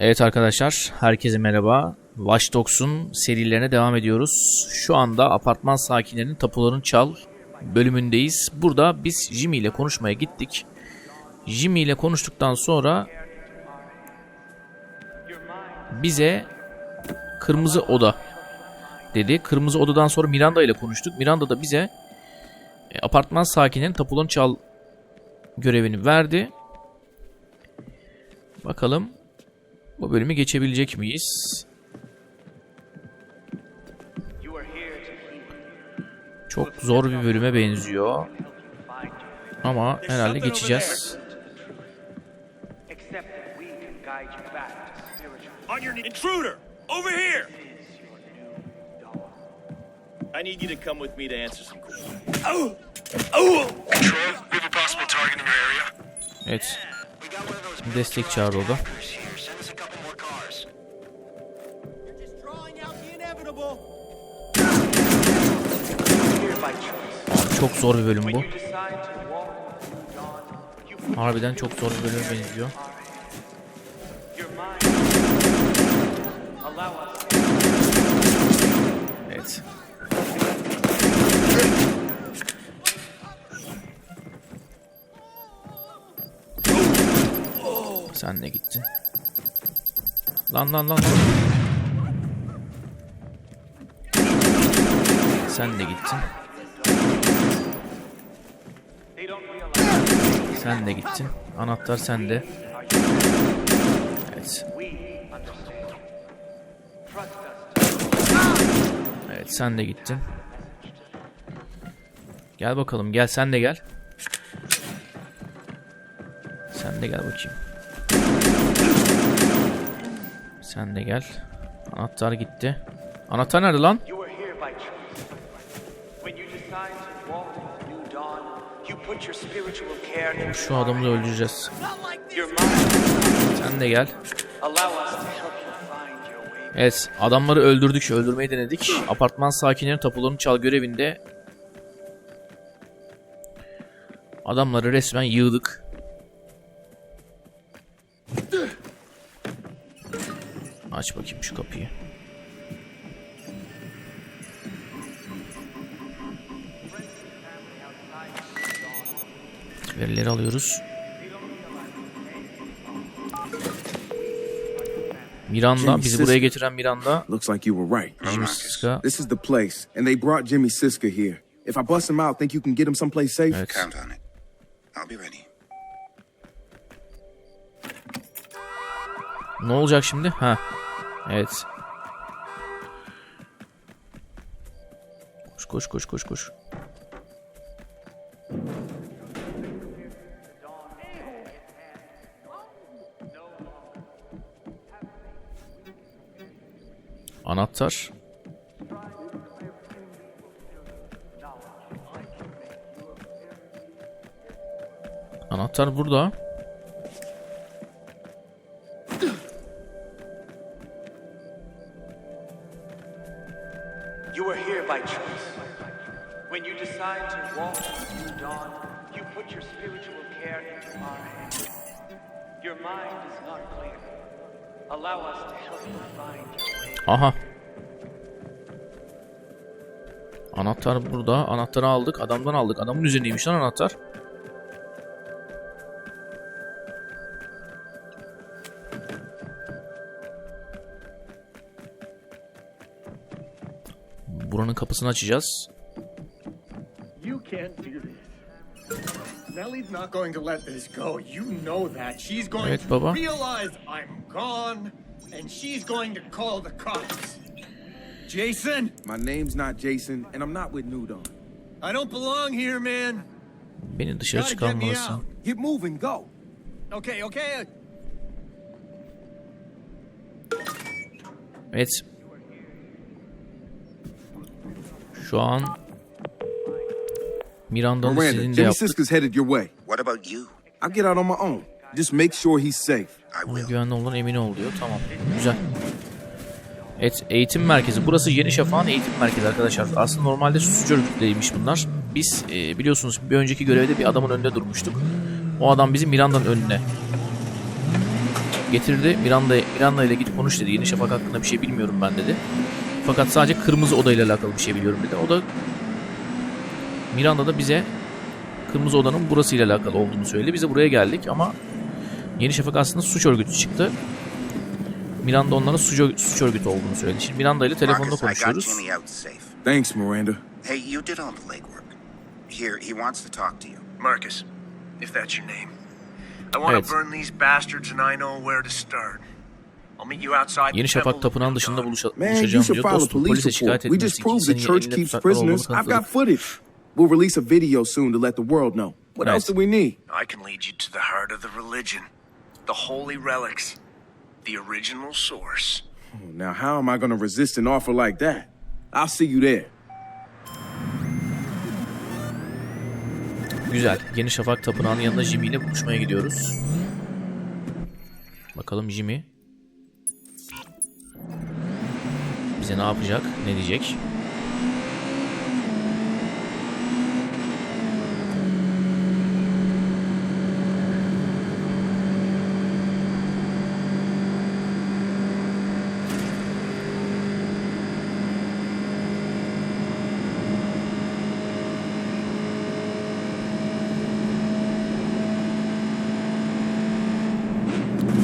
Evet arkadaşlar, herkese merhaba. Watch Dogs'un serilerine devam ediyoruz. Şu anda apartman sakinlerinin tapularını çal bölümündeyiz. Burada biz Jimmy ile konuşmaya gittik. Jimmy ile konuştuktan sonra bize kırmızı oda dedi. Kırmızı odadan sonra Miranda ile konuştuk. Miranda da bize e, apartman sakinlerinin tapularını çal görevini verdi. Bakalım bu bölümü geçebilecek miyiz? Çok zor bir bölüme benziyor. Ama herhalde geçeceğiz. Intruder! Over here! I need you to come with me to answer some questions. Oh! Oh! Control, we have a possible target in your area. Evet. Destek here. Çok zor bir bölüm bu. Harbiden çok zor bir bölüme benziyor. Evet. Sen de gittin. Lan lan lan. Sen de gittin. Sen de gittin. Anahtar sende. Evet. Evet sen de gittin. Gel bakalım gel sen de gel. Sen de gel bakayım. Sen de gel. Anahtar gitti. Anahtar nerede lan? Şu adamı da öldüreceğiz. Sen de gel. Evet adamları öldürdük. Öldürmeyi denedik. Apartman sakinlerinin tapularını çal görevinde adamları resmen yığdık. Aç bakayım şu kapıyı. Verileri alıyoruz. Miranda, Jimmy bizi buraya getiren Miranda. Looks like you were right. Jimmy Siska. This is the place, and they brought Jimmy Siska here. If I bust him out, think you can get him someplace safe? Evet. Count on it. I'll be ready. Ne olacak şimdi? Ha. Evet. Koş koş koş koş koş. Anahtar. Anahtar burada. You are here by choice. When you decide to walk new dawn, you put your spiritual care into our hands. Your mind is not clear. Aha. Anahtar burada. Anahtarı aldık. Adamdan aldık. Adamın üzerindeymiş lan anahtar. Buranın kapısını açacağız. You can't do this. Nellie's not going to let this go. You know that. She's going Evet, to baba. realize I'm gone, and she's going to call the cops. Jason, My name's not Jason, and I'm not with New Dawn. I don't belong here, man. Beni dışarı Gotta get me çıkarmalısın. out. Get moving, go. Okay, okay. Evet. Şu an Miranda'nın Miranda, istediğini de Jimmy yaptık. Siska's headed your way. What about you? I'll get out on my own. Just make sure he's safe. I will. güvenli olan emin ol diyor. Tamam. Güzel. Evet eğitim merkezi. Burası Yeni Şafak'ın eğitim merkezi arkadaşlar. Aslında normalde susucu örgütleymiş bunlar. Biz e, biliyorsunuz bir önceki görevde bir adamın önünde durmuştuk. O adam bizi Miranda'nın önüne getirdi. Miranda, Miranda ile git konuş dedi. Yeni Şafak hakkında bir şey bilmiyorum ben dedi. Fakat sadece kırmızı oda ile alakalı bir şey biliyorum dedi. O da Miranda da bize kırmızı odanın burası ile alakalı olduğunu söyledi. Biz de buraya geldik ama Yeni Şafak aslında suç örgütü çıktı. Miranda onların suç, suç örgütü olduğunu söyledi. Şimdi Miranda ile telefonda konuşuyoruz. Thanks, Miranda. Hey, you did all the legwork. Here, he wants to talk to you. Marcus, if that's your name. I want Evet. to burn these bastards and I know where to start. I'll meet you outside the Yeni Şafak tapınağın dışında buluşa, Man, you buluşacağım should diyor. Dostum police polise şikayet etmesi just için proved the senin church elinde keeps tutsaklar olduğunu prisoners. I've got kanıtladık. We'll release a video soon to let the world know. What Right. else do we need? I can lead you to the heart of the religion, the holy relics, the original source. Now, how am I going to resist an offer like that? I'll see you there. Güzel. Yeni Şafak tapınağının yanında Jimmy ile buluşmaya gidiyoruz. Bakalım Jimmy bize ne yapacak, ne diyecek?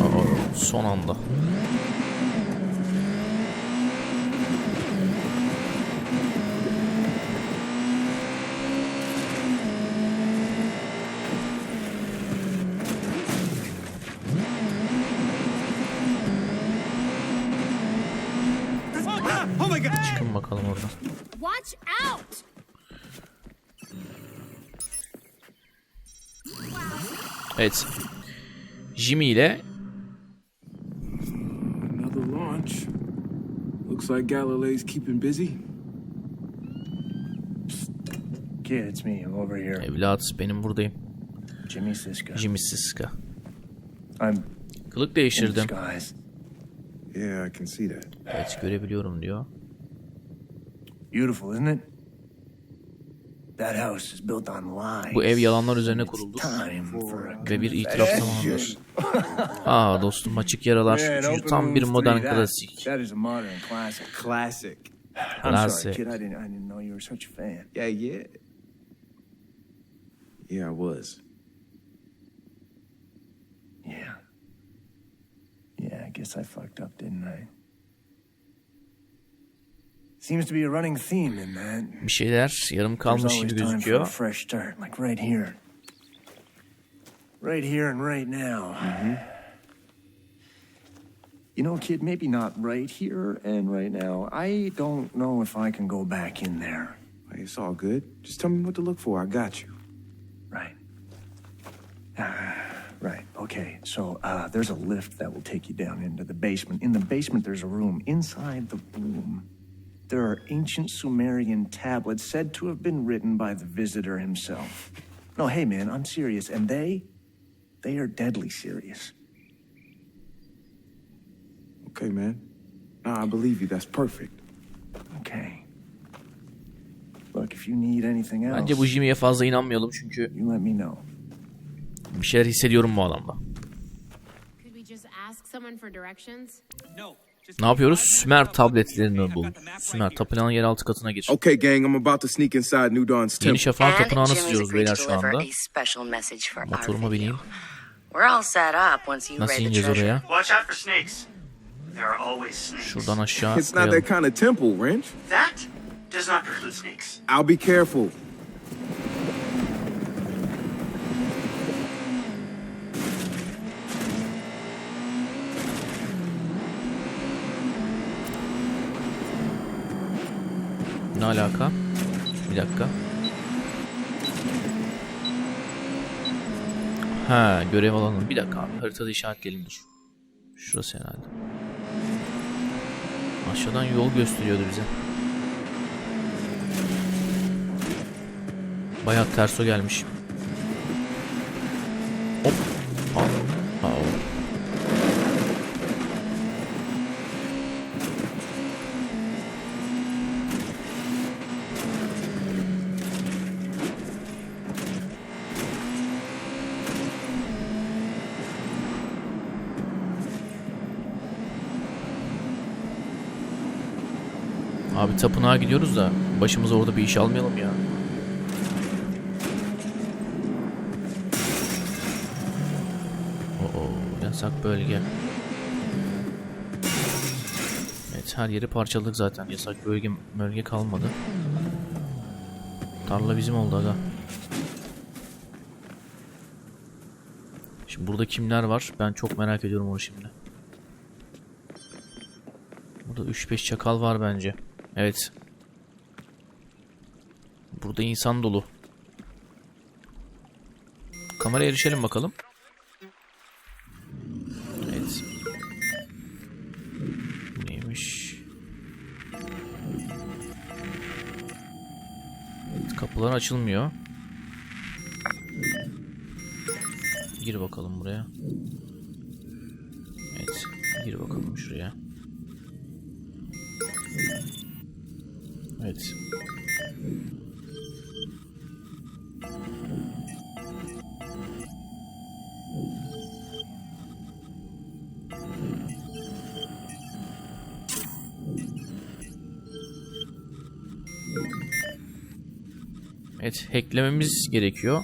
Aa, son anda. Çıkın bakalım oradan. Watch out! Evet. Jimmy ile like Galileo's keeping busy. Kid, it's me. I'm over here. evlat benim buradayım. Jimmy Siska. Jimmy Siska. I'm Kılık değiştirdim. Yeah, I can see that. Evet görebiliyorum diyor. Beautiful, isn't it? That house is built on lies. Bu ev yalanlar üzerine kuruldu. Time for a Ve bir itiraf zamanıdır. Aa dostum açık yaralar. Üçüncü tam bir modern klasik. That is a modern classic. Classic. I'm Classic. sorry, kid. I didn't. I didn't know you were such a fan. Yeah, yeah. Yeah, I was. Yeah. Yeah, I guess I fucked up, didn't I? Seems to be a running theme in that. Bir şeyler yarım kalmış gibi time for a gözüküyor. fresh start, like right here. Right here and right now. You know, kid, maybe not right here and right now. I don't know if I can go back in there. It's all good. Just tell me what to look for. I got you. Right. Ah, right. Okay. So uh, there's a lift that will take you down into the basement. In the basement, there's a room. Inside the room, there are ancient Sumerian tablets said to have been written by the visitor himself. No, hey, man, I'm serious. And they, they are deadly serious. Okay, man. Nah, I believe you. That's perfect. Okay. Look, if you need anything else, Bence bu Jimmy'ye fazla inanmayalım çünkü you let me know. bir şeyler hissediyorum bu adamda. Could we just ask someone for directions? Ne yapıyoruz? Sümer tabletlerini bul. Sümer tapınağın yeraltı katına gir. Okay, gang, I'm about to sneak inside New Dawn's Yeni temple. Şafak'ın And tapınağına sızıyoruz beyler şu anda. Motoruma bineyim. video. We're all set up once you Nasıl ineceğiz oraya? Watch out for snakes. There are always snakes. Şuradan aşağı It's not that kind of temple, Wrench. That does not preclude snakes. I'll be careful. Ne alaka? Bir dakika. Ha görev alanı. Bir dakika abi. Haritada işaretleyelim dur. Şurası herhalde. Aşağıdan yol gösteriyordu bize. Bayağı terso gelmiş. Hop. Aa. Aa. Abi tapınağa gidiyoruz da başımıza orada bir iş almayalım ya. Oo, yasak bölge. Evet her yeri parçaladık zaten. Yasak bölge bölge kalmadı. Tarla bizim oldu aga. Şimdi burada kimler var? Ben çok merak ediyorum onu şimdi. Burada 3-5 çakal var bence. Evet. Burada insan dolu. Kameraya erişelim bakalım. Evet. Neymiş? Evet, kapılar açılmıyor. Gir bakalım buraya. Evet. Gir bakalım şuraya. Evet. Evet, hacklememiz gerekiyor.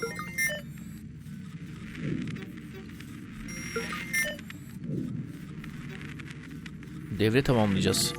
Devre tamamlayacağız.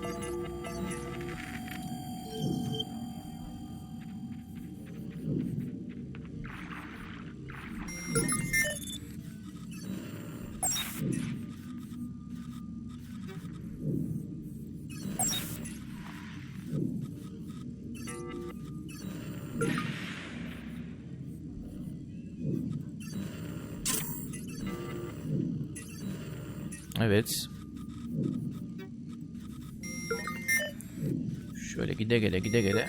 Evet. Şöyle gide gele gide gele.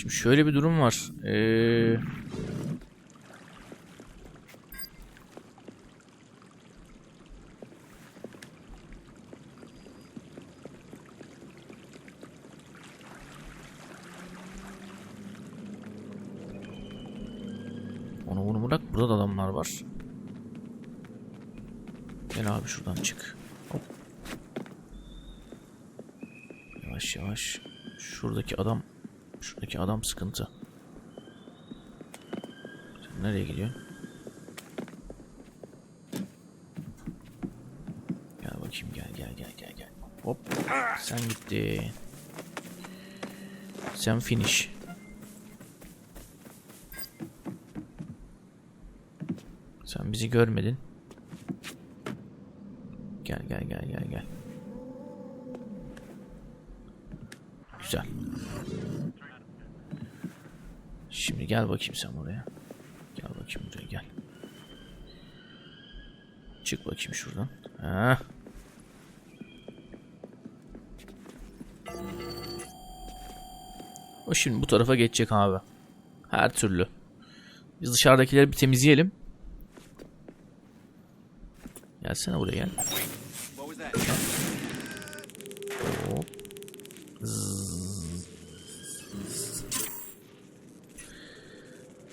Şimdi şöyle bir durum var. Ee... Onu bunu bırak. Burada da adamlar var. Gel abi şuradan çık. Yavaş yavaş. Şuradaki adam şuradaki adam sıkıntı. Sen nereye gidiyorsun? Gel bakayım gel gel gel gel gel. Hop. Sen gitti. Sen finish. Sen bizi görmedin. Gel gel gel gel gel. Güzel. Şimdi gel bakayım sen buraya. Gel bakayım buraya gel. Çık bakayım şuradan. Ha. O şimdi bu tarafa geçecek abi. Her türlü. Biz dışarıdakileri bir temizleyelim. Gelsene buraya gel.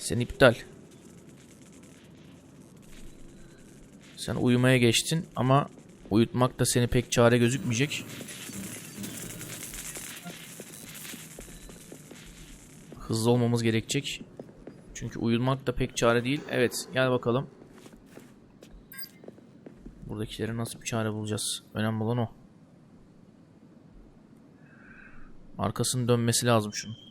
Sen iptal. Sen uyumaya geçtin ama uyutmak da seni pek çare gözükmeyecek. Hızlı olmamız gerekecek. Çünkü uyumak da pek çare değil. Evet gel bakalım. Buradakilere nasıl bir çare bulacağız? Önemli olan o. Arkasının dönmesi lazım şunun.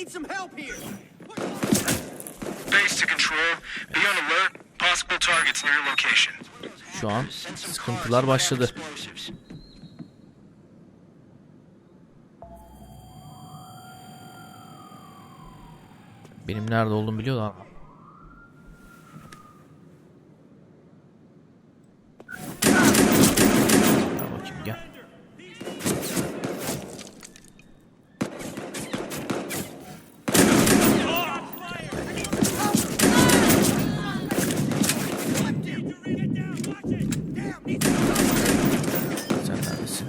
Need some help here. Base to control. Be on alert. Possible targets near your location. Şu an sıkıntılar başladı. Explosives. Benim nerede olduğumu biliyorlar mı? Gel bakayım gel. Sen neredesin?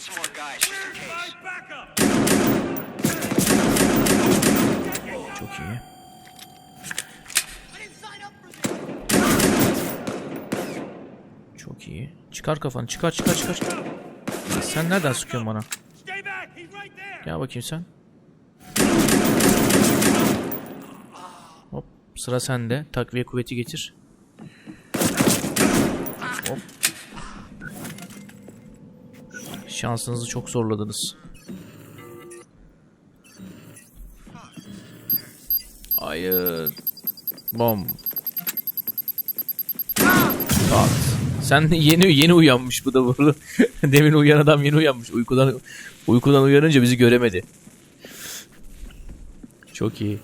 some more guys just in case. Çok iyi. Çok iyi. Çıkar kafanı. Çıkar çıkar çıkar. Sen nereden sıkıyorsun bana? Gel bakayım sen. Hop. Sıra sende. Takviye kuvveti getir. Hop. Şansınızı çok zorladınız. Hayır. Bom. Bak. Sen yeni yeni uyanmış bu da bunu. Demin uyan adam yeni uyanmış. Uykudan uykudan uyanınca bizi göremedi. Çok iyi.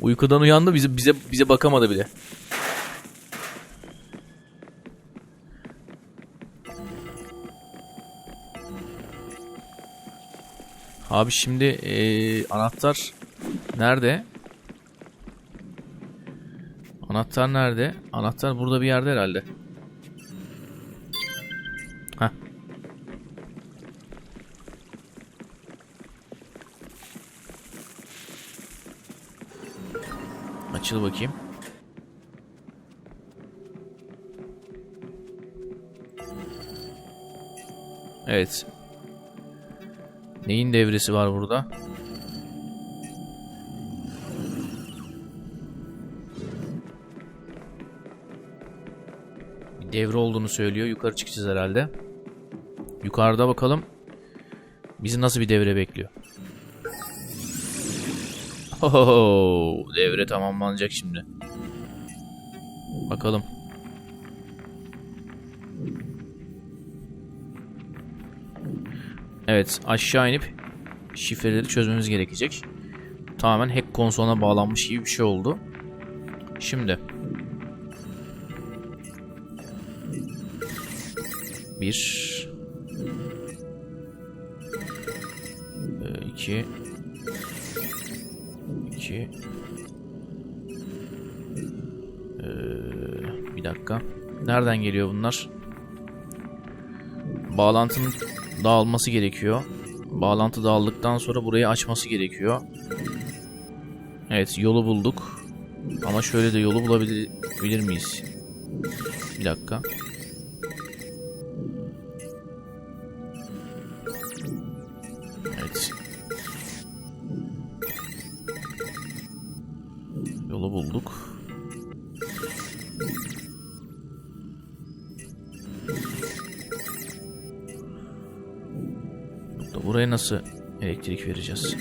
Uykudan uyandı bize bize bize bakamadı bile. Abi şimdi eee, anahtar nerede? Anahtar nerede? Anahtar burada bir yerde herhalde. Açıl bakayım. Evet. Neyin devresi var burada? Bir devre olduğunu söylüyor. Yukarı çıkacağız herhalde. Yukarıda bakalım. Bizi nasıl bir devre bekliyor? Oho, devre tamamlanacak şimdi. Bakalım. Evet, aşağı inip şifreleri çözmemiz gerekecek. Tamamen hack konsoluna bağlanmış gibi bir şey oldu. Şimdi Bir Ee, iki iki Ee, bir dakika. Nereden geliyor bunlar? Bağlantının dağılması gerekiyor. Bağlantı dağıldıktan sonra burayı açması gerekiyor. Evet yolu bulduk. Ama şöyle de yolu bulabilir bilir miyiz? Bir dakika elektrik vereceğiz?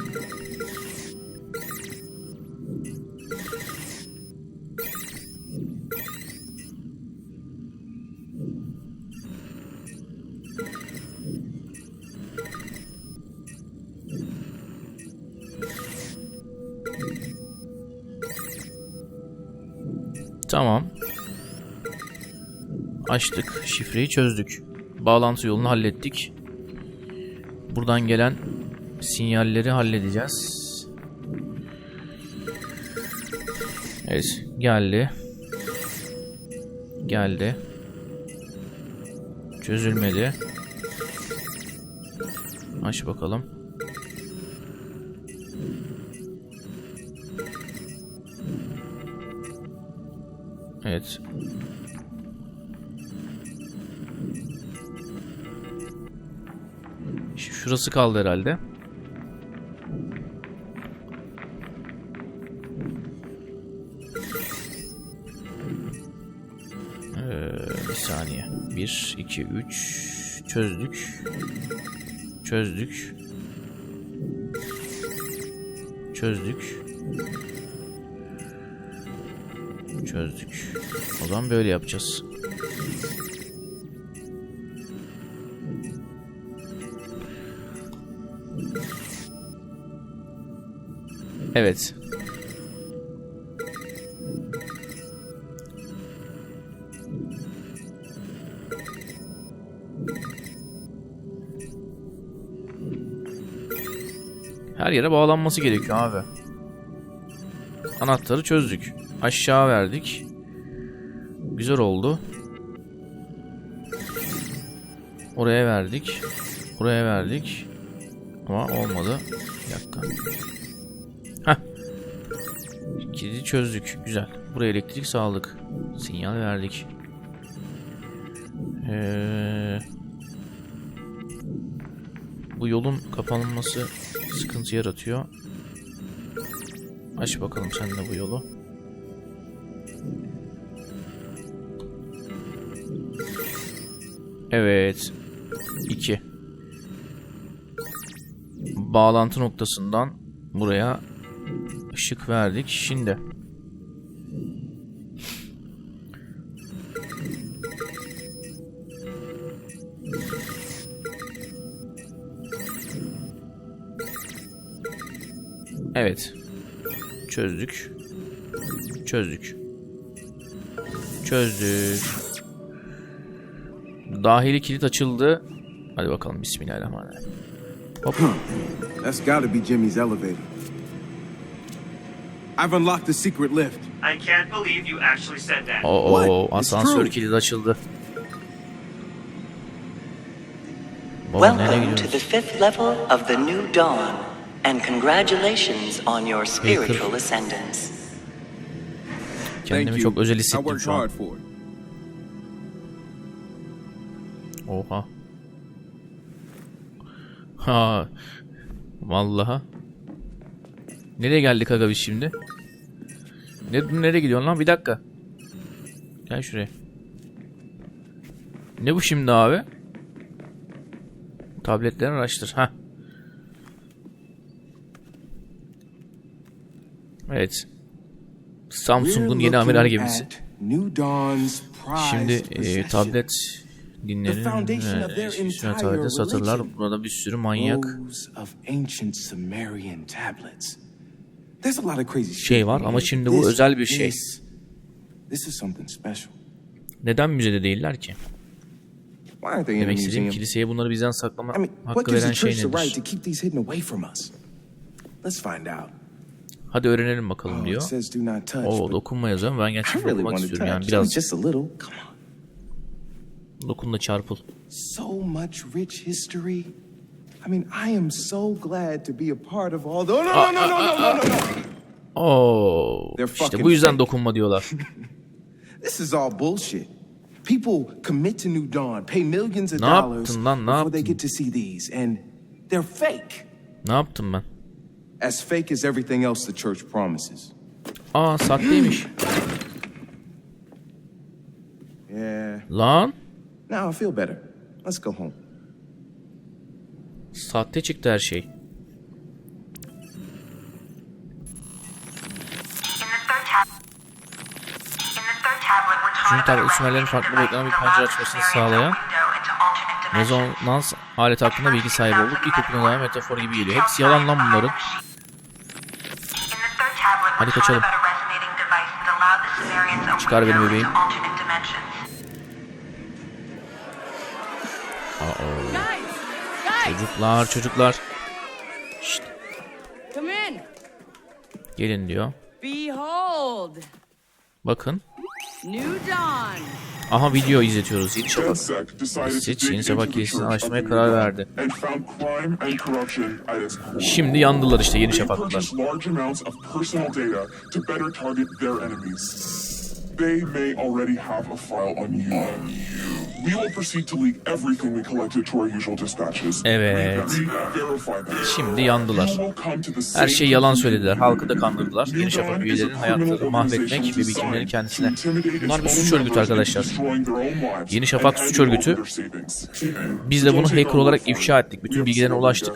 Tamam. Açtık. Şifreyi çözdük. Bağlantı yolunu hallettik. Buradan gelen sinyalleri halledeceğiz. Evet. Geldi. Geldi. Çözülmedi. Aç bakalım. Evet. Şu- Şurası kaldı herhalde. Saniye. 1, 2, 3 çözdük. Çözdük. Çözdük. Çözdük. O zaman böyle yapacağız. Evet. Her yere bağlanması gerekiyor abi. Anahtarı çözdük. Aşağı verdik. Güzel oldu. Oraya verdik. Buraya verdik. Ama olmadı. Bir dakika. Heh. Kilidi çözdük. Güzel. Buraya elektrik sağladık. Sinyal verdik. Ee, bu yolun kapanması sıkıntı yaratıyor. Aç bakalım sen de bu yolu. Evet. 2. Bağlantı noktasından buraya ışık verdik. Şimdi Çözdük. Çözdük. Çözdük. Dahili kilit açıldı. Hadi bakalım bismillahirrahmanirrahim. Hop. That's gotta be Jimmy's elevator. I've unlocked the secret lift. I can't believe you actually said that. Oo, What? It's asansör true. kilidi açıldı. Baba Welcome to the fifth level of the New Dawn, and congratulations on your spiritual ascendance. Thank Kendimi you. çok özel I hissettim worked şu an. hard for it. Oha. Ha. Vallaha. Nereye geldik aga biz şimdi? Ne, nereye gidiyorsun lan? Bir dakika. Gel şuraya. Ne bu şimdi abi? Tabletlerini araştır. Ha. Evet. Samsung'un yeni amiral gemisi. Şimdi e, tablet dinlerin e, üstüne satırlar. Burada bir sürü manyak şey var ama şimdi bu özel bir şey. Neden müzede değiller ki? Demek istediğim kiliseye bunları bizden saklama hakkı veren şey nedir? Let's find out. Hadi öğrenelim bakalım oh, diyor. Oo dokunma yazıyorum. Ben gerçekten dokunmak istiyorum yani biraz. Dokun da çarpıl. So much rich history. I mean, I am so glad to be a part of all the... Oh, no, no, no, no, no, no, no. Oo, işte bu yüzden dokunma diyorlar. This is all bullshit. People commit to New Dawn, pay millions of dollars before they get to see these, and they're fake. Ne yaptım ben? As fake as everything else the church promises. Aa sahteymiş. Yeah. Lan Now I feel better. Let's go home. sahte çıktı her şey. Üçüncü tablet Sümerlerin farklı beklenen bir pencere açmasını sağlayan rezonans aleti hakkında bilgi sahibi olduk. İlkokuluna dair metafor gibi geliyor. Hepsi yalan lan bunların. Hadi kaçalım. Çıkar beni bebeğim. Çocuklar çocuklar. Şşt, gelin diyor. Bakın. New Dawn. Aha video izletiyoruz. Yeni Şafak. Seç Yeni Şafak kilisesini açmaya karar verdi. Şimdi yandılar işte Yeni Şafaklılar. They may already have a file on you. Evet. Şimdi yandılar. Her şeyi yalan söylediler. Halkı da kandırdılar. Yeni Şafak üyelerinin hayatlarını mahvetmek ve birikimleri kendisine. Bunlar bir suç örgütü arkadaşlar. Yeni Şafak suç örgütü. Biz de bunu hacker olarak ifşa ettik. Bütün bilgilerine ulaştık.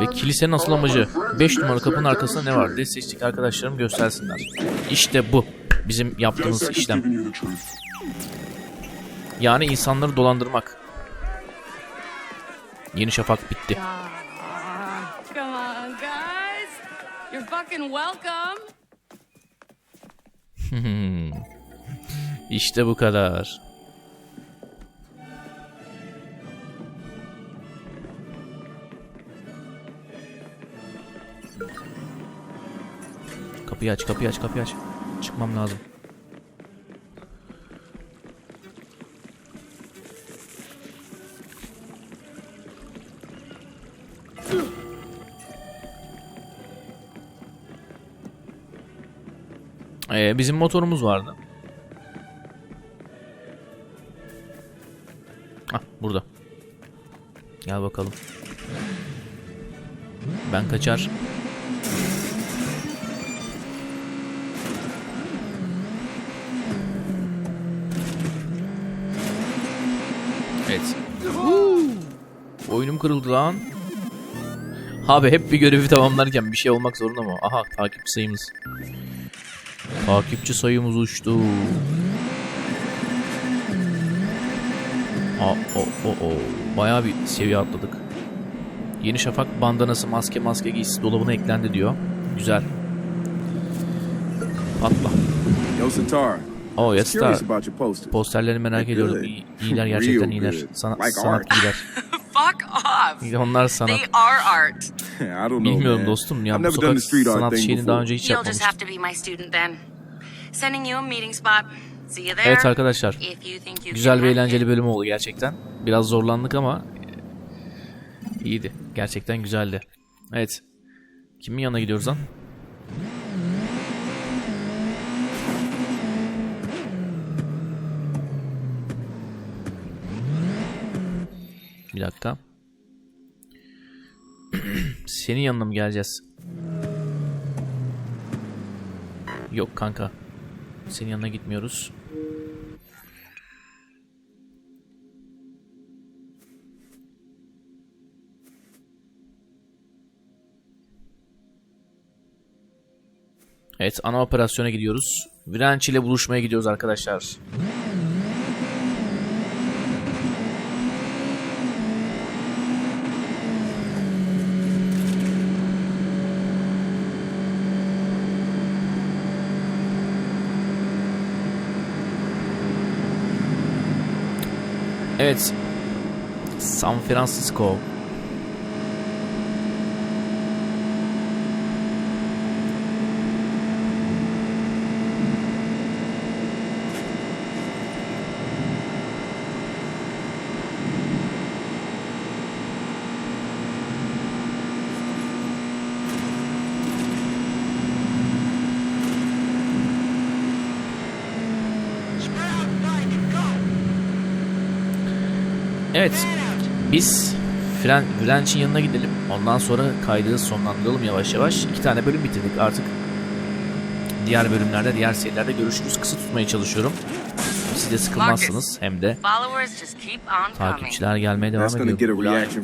Ve kilisenin asıl amacı friends 5 and numara kapının arkasında ne var diye seçtik arkadaşlarım göstersinler. İşte bu. Bizim yaptığımız işlem. Yani insanları dolandırmak. Yeni Şafak bitti. Ah, come You're fucking welcome. işte bu kadar. Kapıyı aç, kapıyı aç, kapıyı aç. Çıkmam lazım. Ee, bizim motorumuz vardı. Hah burada. Gel bakalım. Ben kaçar. Evet. Oyunum kırıldı lan. Abi hep bir görevi tamamlarken bir şey olmak zorunda mı? Aha takipçi sayımız. Takipçi sayımız uçtu. Aa, o, o, o. Bayağı bir seviye atladık. Yeni Şafak bandanası maske maske giysisi dolabına eklendi diyor. Güzel. Patla. Yo, Satar. Oh yes Curious star. about your posters. Posterlerini merak good. İyi, iyiler gerçekten iyiler. good. Sana, Like sanat art. iyiler. Fuck off. Onlar sanat. They are art. I don't know, Bilmiyorum dostum ya bu sokak sanat şeyini daha önce hiç yapmamıştım. Evet arkadaşlar. Güzel ve eğlenceli bölüm oldu gerçekten. Biraz zorlandık ama iyiydi. Gerçekten güzeldi. Evet. Kimin yanına gidiyoruz lan? Bir dakika. Senin yanına mı geleceğiz? Yok kanka. Senin yanına gitmiyoruz. Evet ana operasyona gidiyoruz. Virenç ile buluşmaya gidiyoruz arkadaşlar. Evet. San Francisco. Evet. Biz Fren, French'in yanına gidelim. Ondan sonra kaydı sonlandıralım yavaş yavaş. İki tane bölüm bitirdik artık. Diğer bölümlerde, diğer serilerde görüşürüz. Kısa tutmaya çalışıyorum. Siz de sıkılmazsınız hem de. Takipçiler gelmeye devam ediyor.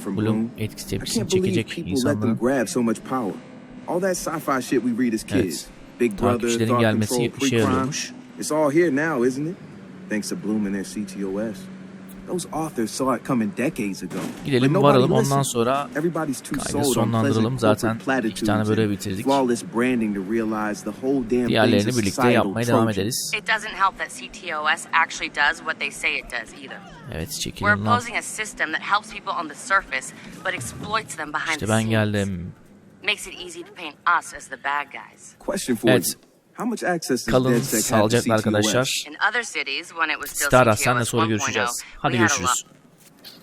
Bloom Bloom. etkisi tepkisini çekecek power. All that sci-fi shit we read as kids. Evet. Big Brother, Takipçilerin thought gelmesi control, işe pre-crime. yarıyormuş. It's all here now, isn't it? Thanks to Bloom and their CTOS. Gidelim varalım ondan sonra kaydı sonlandıralım. Zaten iki tane böyle bitirdik. Diğerlerini birlikte yapmaya devam ederiz. It doesn't help that CTOS actually does what they say it does either. Evet We're çekilin lan. opposing a system that helps people on the surface but exploits them behind İşte the ben scenes. geldim. Makes it easy to paint us as the bad guys. Question for Evet. you. How much access does Kalın sağlıcakla arkadaşlar. In other cities, when it was still Stara CTOS senle sonra 1.0, görüşeceğiz. Hadi had a görüşürüz.